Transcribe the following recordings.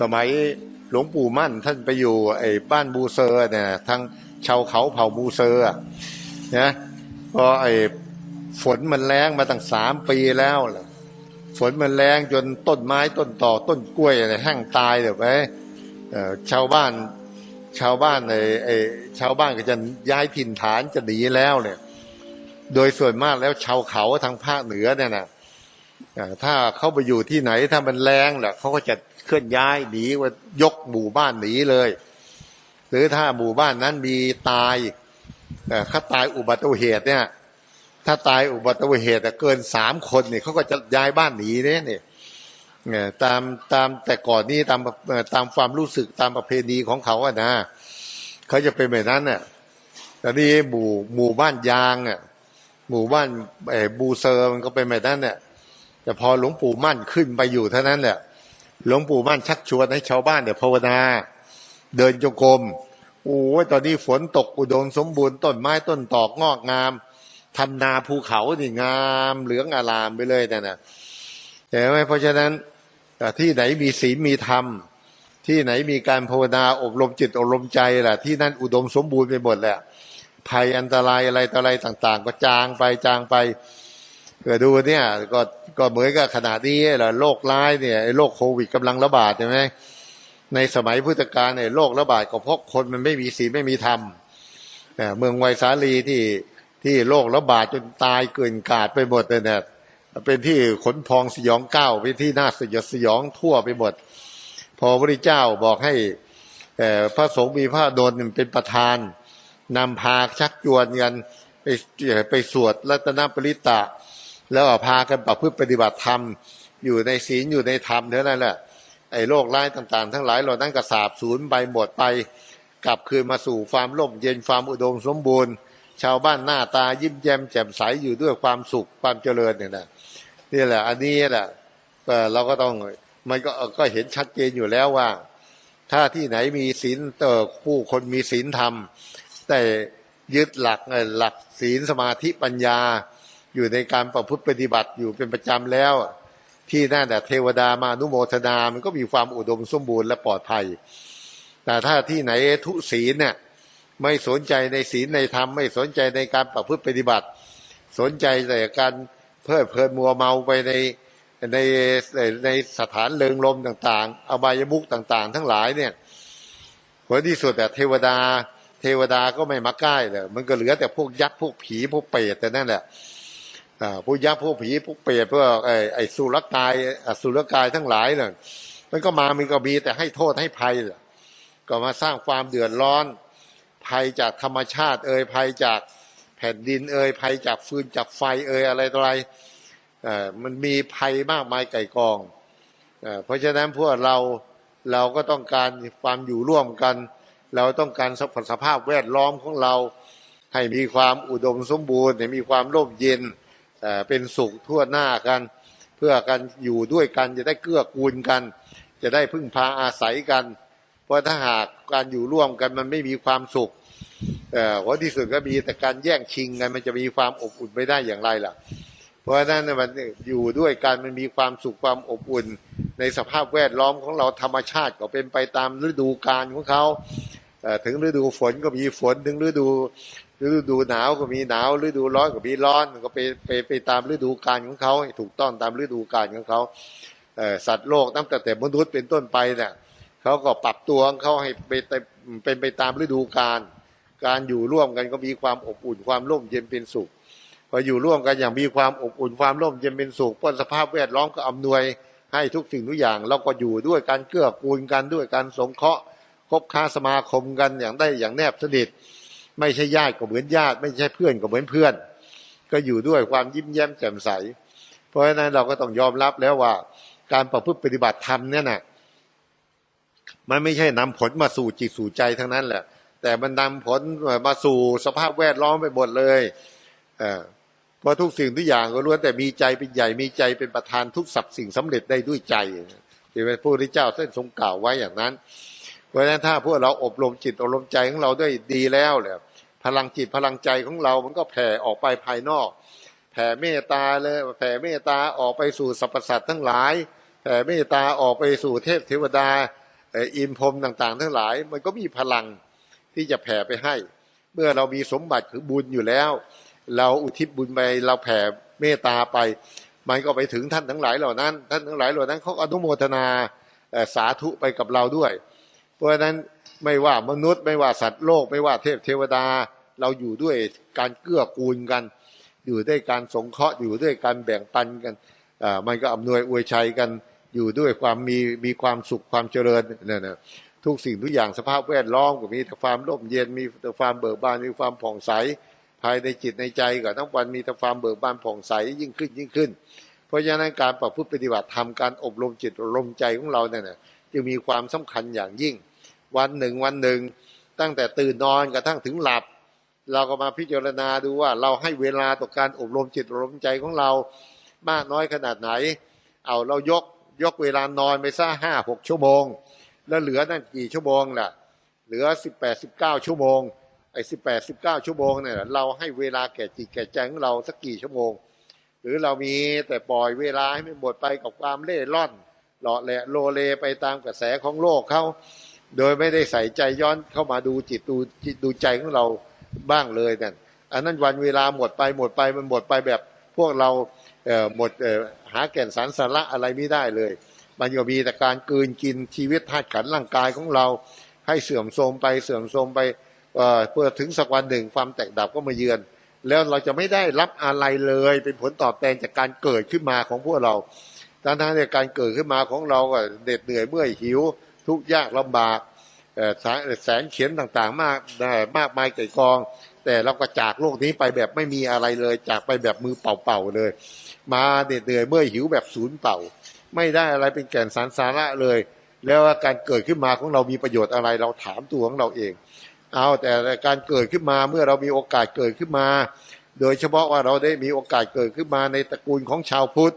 สมัยหลวงปู่มั่นท่านไปอยู่ไอ้บ้านบูเซอร์เนี่ยทางชาวเขาเผ่าบูเซอร์นะพอไอ้ฝนมันแรงมาตั้งสามปีแล้วล่ะฝนมันแรงจนต้นไม้ต้นต่อต้นกล้วยอะไรแห้งตายเดี๋ยวไปเอ่อชาวบ้านชาวบ้านไอ้ไอ้ชาวบ้านก็จะย้ายถิ่นฐานจะหนีแล้วเนี่ย โดยส่วนมากแล้วชาวเขาทางภาคเหนือเนี่ยนะถ้าเขาไปอยู่ที่ไหนถ้ามันแรงแหละเขาก็จะ เคลื่อนย้ายหนีว่ายกหมู่บ้านหนีเลย หรือถ้าหมู่บ้านนั้นมีตายเอ่อเขาตายอุบัติเหตุเนี่ย ถ้าตายอุบัติเหตุเกินสามคนเนี่ยเขาก็จะย้ายบ้านหนีเนี่ยเนี่ยตามตามแต่ก่อนนี้ตามตามความรู้สึกตามประเพณีของเขาอะนะเขาจะเป็นแบบนั้นน่ะแต่นี่หมู่หมู่บ้านยางอะหมู่บ้านไอ้บูเซอร์มันก็เป็นแบบนั้นเนี่ยแต่พอหลวงปู่มั่นขึ้นไปอยู่เท่านั้นแหละ หลวงปู่มั่นชักชวนให้ชาวบ้านเนี่ยภาวนา เดินจงกรมโอ้ยตอนนี้ฝนตกอุดมสมบูรณ์ต้นไม้ต้นตอกงอกงามทำนาภูเขานี่งามเหลืองอารามไปเลยแต่น่ะแต่ไหมเพราะฉะนั้นที่ไหนมีศีลมีธรรม ที่ไหนมีการภาวนาอบรมจิตอบรมใจล่ะ ที่นั่นอุดมสมบูรณ์ไปหมดแหละภัยอันตรายอะไรต่ออะไรต่าง ๆ ก็จางไปจางไป กิดดูเนี่ยก็ก็เหมือนกับขนาดนี้แหละโรคร้ายเนี่ยโรคโควิดกำลังระบาดใช่ไหมในสมัยพุทธกาลเนี่ยโรคระบาดก็เพราะคนมันไม่มีศีลไม่มีธรรมเอ่อเมืองไวสาลีที่ที่โรคระบาดจนตายเกินกาดไปหมดเลยเนี่ยเป็นที่ขนพองสยองก้าวเป็นที่น่าสยดสยองทั่วไปหมด พอพระเจ้าบอกให้พระสงฆ์มีพระโดนเป็นประธานนำพาชักชวนกันไปไปสวดรัตนปริตะ แล้วพากันประพฤติปฏิบัติธรรม อยู่ในศีลอยู่ในธรรมเท่านั้นแหละไอ้โรคร้ายต่างๆ ทั้งหลายเหล่านั้นก็สาบสูญไปหมดไป กลับคืนมาสู่ความร่มเย็นความอุดมสมบูรณ์ ชาวบ้านหน้าตายิ้มแย้มแจ่มใสอยู่ด้วยความสุขความเจริญเนี่ยนะนี่แหละ อันนี้แหละเอ่เราก็ต้องมันก็ก็เห็นชัดเจนอยู่แล้วว่า ถ้าที่ไหนมีศีลเตอผู้คนมีศีลธรรม แต่ยึดหลักเอ่อหลักศีลสมาธิปัญญา อยู่ในการประพฤติปฏิบัติอยู่เป็นประจำแล้ว ที่นั่นแต่เทวดามานุโมทนา มันก็มีความอุดมสมบูรณ์และปลอดภัย แต่ถ้าที่ไหนทุศีลเนี่ยไม่สนใจในศีลในธรรมไม่สนใจในการประพฤติปฏิบัติ สนใจแต่การเพลิดเพลินมัวเมาไปในในในสถานเริงรมต่างๆ อบายมุกต่างๆ ทั้งหลายเนี่ยผลที่สุดแต่เทวดา เทวดาก็ไม่มาใกล้เลยมันก็เหลือแต่พวกยักษ์พวกผีพวกเปรตแต่นั่นแหละ อ่าพวกยักษ์พวกผีพวกเปรตพวกไอ้ไอ้สุรกายอสุรกายทั้งหลายเนี่ยมันก็มามันก็มีแต่ให้โทษให้ภัยแหละก็มาสร้างความเดือดร้อน ภัยจากธรรมชาติ เอ่ยภัยจากแผ่นดินเอ่ยภัยจากฟืนจากไฟเอ่ยอะไรต่ออะไรเอ่อมันมีภัยมากมายไก่กองเอ่อเพราะฉะนั้นพวกเราเราก็ต้องการความอยู่ร่วมกัน เราต้องการสภสภาพแวดล้อมของเรา ให้มีความอุดมสมบูรณ์ให้มีความร่มเย็น เป็นสุขทั่วหน้ากัน เพื่อกันอยู่ด้วยกันจะได้เกื้อกูลกัน จะได้พึ่งพาอาศัยกัน เพราะถ้าหากการอยู่ร่วมกันมันไม่มีความสุขเอ่อผลที่สุดก็มีแต่การแย่งชิงกันมันจะมีความอบอุ่นไม่ได้อย่างไรล่ะ เพราะฉะนั้นมันอยู่ด้วยกันมันมีความสุขความอบอุ่น ในสภาพแวดล้อมของเราธรรมชาติก็เป็นไปตามฤดูกาลของเขาเอ่อถึงฤดูฝนก็มีฝนถึงฤดู ฤดูหนาวก็มีหนาวฤดูร้อนก็มีร้อนมันก็ไปไปไปตามฤดูกาลของเขาถูกต้องตามฤดูกาลของเขาเออสัตว์โลกนับแต่แต่มนุษย์เป็นต้นไปเนี่ยเขาก็ปรับตัวของเขาให้ไปเป็นไปตามฤดูกาลการอยู่ร่วมกันก็มีความอบอุ่นความร่มเย็นเป็นสุขพออยู่ร่วมกันอย่างมีความอบอุ่นความร่มเย็นเป็นสุขพ้นสภาพแวดล้อมก็อำนวยให้ทุกสิ่งทุกอย่างเราก็อยู่ด้วยการเกื้อกูลกันด้วยการสงเคราะห์คบค้าสมาคมกันอย่างได้อย่างแนบสนิท ไม่ใช่ญาติก็เหมือนญาติ ไม่ใช่เพื่อนก็เหมือนเพื่อน ก็อยู่ด้วยความยิ้มแย้มแจ่มใส เพราะฉะนั้นเราก็ต้องยอมรับแล้วว่า การประพฤติปฏิบัติธรรมเนี่ยนะมันไม่ใช่นำผลมาสู่จิตสู่ใจทั้งนั้นแหละ แต่มันนำผลมาสู่สภาพแวดล้อมไปหมดเลยเออเพราะทุกสิ่งทุกอย่างก็ล้วนแต่มีใจเป็นใหญ่มีใจเป็นประธานทุกสับสิ่งสำเร็จได้ด้วยใจที่พระพุทธเจ้าท่านทรงกล่าวไว้อย่างนั้น เพราะฉะนั้นถ้าพวกเราอบรมจิตอบรมใจของเราด้วยดีแล้วเนี่ยพลังจิตพลังใจของเรา มันก็แผ่ออกไปภายนอก แผ่เมตตาเลย แผ่เมตตาออกไปสู่สรรพสัตว์ทั้งหลาย แผ่เมตตาออกไปสู่เทพเทวดาอินพรมต่างๆ ทั้งหลาย มันก็มีพลังที่จะแผ่ไปให้ เมื่อเรามีสมบัติคือบุญอยู่แล้ว เราอุทิศบุญไปเราแผ่เมตตาไป มันก็ไปถึงท่านทั้งหลายเหล่านั้น ท่านทั้งหลายเหล่านั้นเขาอนุโมทนาสาธุไปกับเราด้วย เพราะฉะนั้นไม่ว่ามนุษย์ไม่ว่าสัตว์โลก ไม่ว่าเทพเทวดา เราอยู่ด้วยการเกื้อกูลกัน อยู่ด้วยการสงเคราะห์อยู่ด้วยการแบ่งปันกันมันก็อำนวยอวยชัยกันอยู่ด้วยความมีมีความสุขความเจริญเนี่ยนะทุกสิ่งทุกอย่างสภาพแวดล้อมก็มีแต่ความร่มเย็นมีแต่ความเบิกบานมีความผ่องใส ภายในจิตในใจก็ทั้งวันมีแต่ความเบิกบานผ่องใสยิ่งขึ้นยิ่งขึ้น เพราะฉะนั้นการประพฤติปฏิบัติธรรมการอบรมจิตอบรมใจของเราเนี่ยนะ จึงมีความสำคัญอย่างยิ่ง วันหนึ่งวันหนึ่ง ตั้งแต่ตื่นนอนกระทั่งถึงหลับ เราก็มาพิจารณาดูว่าเราให้เวลาต่อการอบรมจิตอบรมใจของเรามากน้อยขนาดไหน เอาเรายกยกเวลานอนไปซะห้าหกชั่วโมง แล้วเหลือนั่นกี่ชั่วโมงล่ะ เหลือสิบแปดสิบเก้าชั่วโมงไอ้สิบแปดสิบเก้าชั่วโมงเนี่ยเราให้เวลาแก่จิตแก่ใจของเราสักกี่ชั่วโมง หรือเรามีแต่ปล่อยเวลาให้มันหมดไปกับความเล่ร่อน หล่อแหละโลเลไปตามกระแสของโลกเขาโดยไม่ได้ใส่ใจย้อนเข้ามาดูจิตดูจิตดูใจของเราบ้างเลยนั่นอันนั้นวันเวลาหมดไปหมดไปมันหมดไปแบบพวกเราเหมดหาแก่นสารสาระอะไรไม่ได้เลย มันก็มีแต่การกืนกินชีวิตธาตุขันร่างกายของเรา ให้เสื่อมโทรมไปเสื่อมโทรมไปเอ่อเพื่อถึงสักวันหนึ่งความแตกดับก็มาเยือน แล้วเราจะไม่ได้รับอะไรเลยเป็นผลตอบแทนจากการเกิดขึ้นมาของพวกเรา ทั้งทั้งในการเกิดขึ้นมาของเราก็เหน็ดเหนื่อยเมื่อยหิว ทุกยากลำบากแสนแสนเขียนต่างๆ มากมากมายไก่กอง แต่เราก็จากโลกนี้ไปแบบไม่มีอะไรเลย จากไปแบบมือเป่าๆเลย มาเหน็ดเหนื่อยเมื่อยหิวแบบศูนย์เป่า ไม่ได้อะไรเป็นแก่นสารสาระเลย แล้วการเกิดขึ้นมาของเรามีประโยชน์อะไรเราถามตัวของเราเอง เอาแต่การเกิดขึ้นมาเมื่อเรามีโอกาสเกิดขึ้นมา โดยเฉพาะว่าเราได้มีโอกาสเกิดขึ้นมาในตระกูลของชาวพุทธ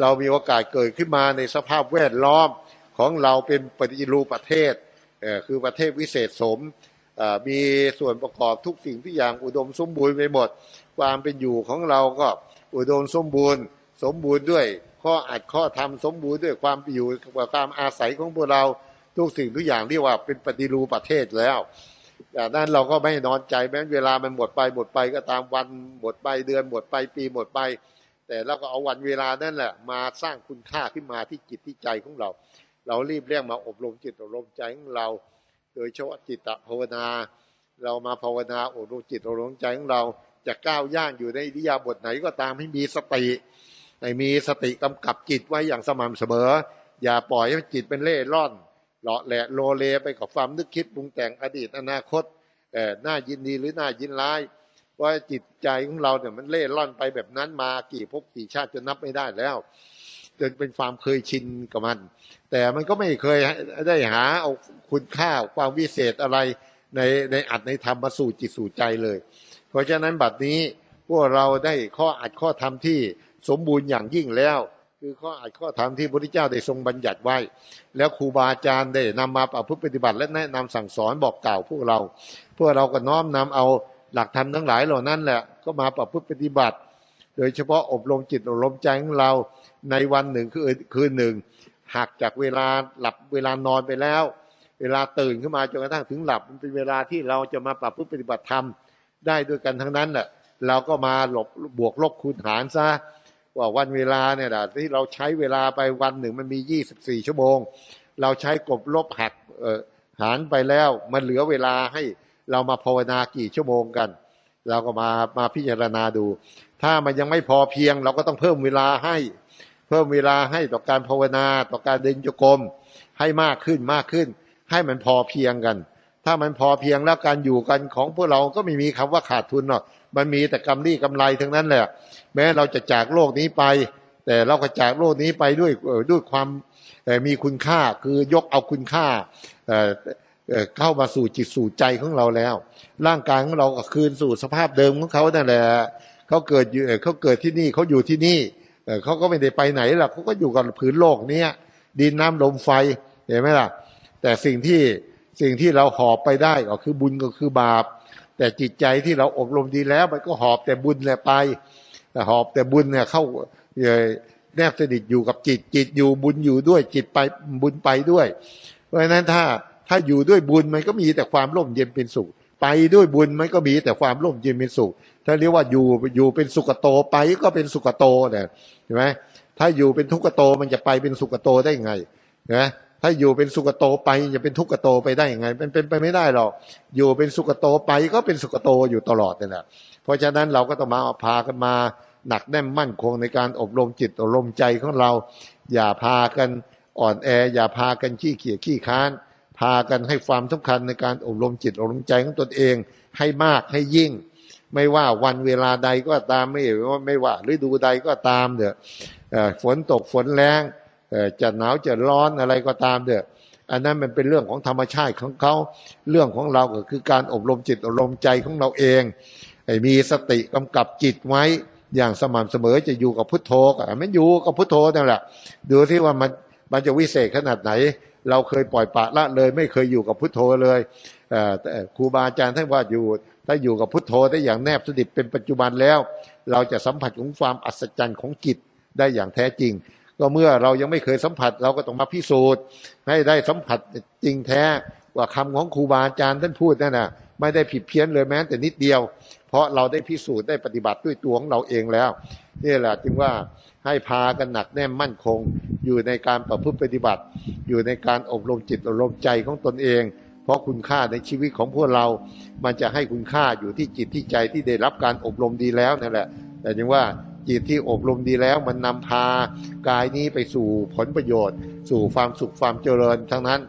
เรามีโอกาสเกิดขึ้นมาในสภาพแวดล้อมของเราเป็นปฏิรูปประเทศเคือประเทศวิเศษสมมีส่วนประกอบทุกสิ่งทุกอย่างอุดมสมบูรณ์ไปหมด ความเป็นอยู่ของเราก็อุดมสมบูรณ์ สมบูรณ์ด้วยข้ออัดข้อทำสมบูรณ์ด้วยความอยู่กับความอาศัยของพวกเราทุกสิ่งทุกอย่างเรียกว่าเป็นปฏิรูปประเทศแล้วจากนั้นเราก็ไม่นอนใจแม้เวลามันหมดไปหมดไปก็ตามวันหมดไปเดือนหมดไปปีหมดไป แต่เราก็เอาวันเวลานั่นแหละ มาสร้างคุณค่าขึ้นมาที่จิตที่ใจของเรา เรารีบเร่งมาอบรมจิตอบรมใจของเรา โดยเฉพาะจิตภาวนา เรามาภาวนาอบรมจิตอบรมใจของเราจะก้าวย่างอยู่ในอิริยาบถไหนก็ตามให้มีสติให้มีสติกำกับจิตไว้อย่างสม่ำเสมอ อย่าปล่อยให้จิตเป็นเล่ร่อนเลาะแหละโลเลไปกับความนึกคิดปรุงแต่งอดีตอนาคตเอ่อน่ายินดีหรือน่ายินร้าย ว่าจิตใจของเราเนี่ยมันเล่ร่อนไปแบบนั้นมากี่ภพกี่ชาติจนนับไม่ได้แล้วจนเป็นความเคยชินกับมัน แต่มันก็ไม่เคยได้หาเอาคุณค่าความวิเศษอะไรในในอัดในธรรมมาสู่จิตสู่ใจเลย เพราะฉะนั้นบัดนี้พวกเราได้ข้ออัดข้อธรรมที่สมบูรณ์อย่างยิ่งแล้ว คือข้ออัดข้อธรรมที่พระพุทธเจ้าได้ทรงบัญญัติไว้ แล้วครูบาอาจารย์ได้นำมาประพฤติปฏิบัติ และแนะนำสั่งสอนบอกกล่าวพวกเรา พวกเราก็น้อมนำเอา หลักธรรมทั้งหลายเหล่านั้นแหละก็มาประพฤติปฏิบัติ โดยเฉพาะอบรมจิตอบรมใจของเราในวันหนึ่งคือคืนหนึ่งหักจากเวลาหลับเวลานอนไปแล้ว เวลาตื่นขึ้นมาจนกระทั่งถึงหลับมันเป็นเวลาที่เราจะมาปรับพฤติปฏิบัติธรรมได้ด้วยกันทั้งนั้นแหละเราก็มาหลบบวกลบคูณหารซะว่าวันเวลาเนี่ยนะที่เราใช้เวลาไปวันหนึ่งมันมี 24 ชั่วโมง เราใช้กบลบหักเออหารไปแล้ว มันเหลือเวลาให้ เรามาภาวนากี่ชั่วโมงกัน เราก็มามาพิจารณาดู ถ้ามันยังไม่พอเพียง เราก็ต้องเพิ่มเวลาให้ เพิ่มเวลาให้ต่อการภาวนาต่อการเดินโยกรมให้มากขึ้นมากขึ้น ให้มันพอเพียงกัน ถ้ามันพอเพียงแล้วการอยู่กันของพวกเราก็ไม่มีคำว่าขาดทุนหรอกมันมีแต่กำไรกำไรทั้งนั้นแหละ แม้เราจะจากโลกนี้ไป แต่เราก็จากโลกนี้ไปด้วยด้วยความมีคุณค่าคือยกเอาคุณค่า เข้ามาสู่จิตสู่ใจของเราแล้ว ร่างกายของเราก็คืนสู่สภาพเดิมของเขานั่นแหละเขาเกิดอยู่เขาเกิดที่นี่เขาอยู่ที่นี่เขาก็ไม่ได้ไปไหนหรอกเขาก็อยู่กับผืนโลกเนี้ยดินน้ำลมไฟเห็นไหมล่ะ แต่สิ่งที่สิ่งที่เราหอบไปได้ก็คือบุญก็คือบาป แต่จิตใจที่เราอบรมดีแล้ว มันก็หอบแต่บุญแหละไปแต่หอบแต่บุญเนี่ยเข้าแนบสนิทอยู่กับจิตจิตอยู่บุญอยู่ด้วยจิตไปบุญไปด้วย เพราะฉะนั้นถ้า ถ้าอยู่ด้วยบุญมันก็มีแต่ความร่มเย็นเป็นสุข ไปด้วยบุญมันก็มีแต่ความร่มเย็นเป็นสุข ถ้าเรียกว่าอยู่อยู่เป็นสุขโตไปก็เป็นสุขโตเนี่ยเห็นไหมถ้าอยู่เป็นทุกขโตมันจะไปเป็นสุขโตได้ยังไงนะถ้าอยู่เป็นสุขโตไปจะเป็นทุกขโตไปได้ยังไงมันเป็นไปไม่ได้หรอกอยู่เป็นสุขโตไปก็เป็นสุขโตอยู่ตลอดนั่แหละเพราะฉะนั้นเราก็ต้องมาพากันมาหนักแน่นมั่นคงในการอบรมจิตอบรมใจของเรา อย่าพากันอ่อนแอ อย่าพากันขี้เกียจขี้ค้าน พากันให้ความสำคัญในการอบรมจิตอบรมใจของตนเองให้มากให้ยิ่ง ไม่ว่าวันเวลาใดก็ตามไม่ว่าไม่ว่าฤดูใดก็ตามเถอะเอ่อฝนตกฝนแรงจะหนาวจะร้อนอะไรก็ตามเถอะอันนั้นมันเป็นเรื่องของธรรมชาติของเขาเรื่องของเราก็คือการอบรมจิตอบรมใจของเราเองมีสติกำกับจิตไว้อย่างสม่ำเสมอจะอยู่กับพุทโธก็มันอยู่กับพุทโธนั่นแหละดูที่ว่ามันมันจะวิเศษขนาดไหน เราเคยปล่อยปะละเลย ไม่เคยอยู่กับพุทโธเลยเครูบาอาจารย์ท่านว่าอยู่ ถ้าอยู่กับพุทโธได้อย่างแนบสนิทเป็นปัจจุบันแล้ว เราจะสัมผัสของความอัศจรรย์ของจิตได้อย่างแท้จริง ก็เมื่อเรายังไม่เคยสัมผัสเราก็ต้องมาพิสูจน์ ให้ได้สัมผัสจริงแท้ว่าคำของครูบาอาจารย์ท่านพูดนั่นน่ะไม่ได้ผิดเพี้ยนเลยแม้แต่นิดเดียว เพราะเราได้พิสูจน์ได้ปฏิบัติด้วยตัวของเราเองแล้วนี่แหละจึงว่าให้พากันหนักแน่นมั่นคง อยู่ในการประพฤติปฏิบัติ อยู่ในการอบรมจิตอบรมใจของตนเอง เพราะคุณค่าในชีวิตของพวกเรา มันจะให้คุณค่าอยู่ที่จิตที่ใจที่ได้รับการอบรมดีแล้วนั่นแหละ แต่ยังว่าจิตที่อบรมดีแล้ว มันนำพากายนี้ไปสู่ผลประโยชน์ สู่ความสุขความเจริญทั้งนั้น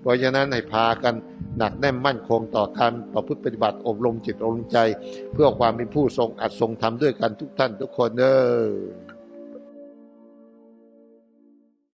เพราะฉะนั้นให้พากันหนักแน่นมั่นคงต่อการประพฤติปฏิบัติอบรมจิตอบรมใจ เพื่อความเป็นผู้ทรงอัดทรงทำด้วยกันทุกท่านทุกคนเด้อ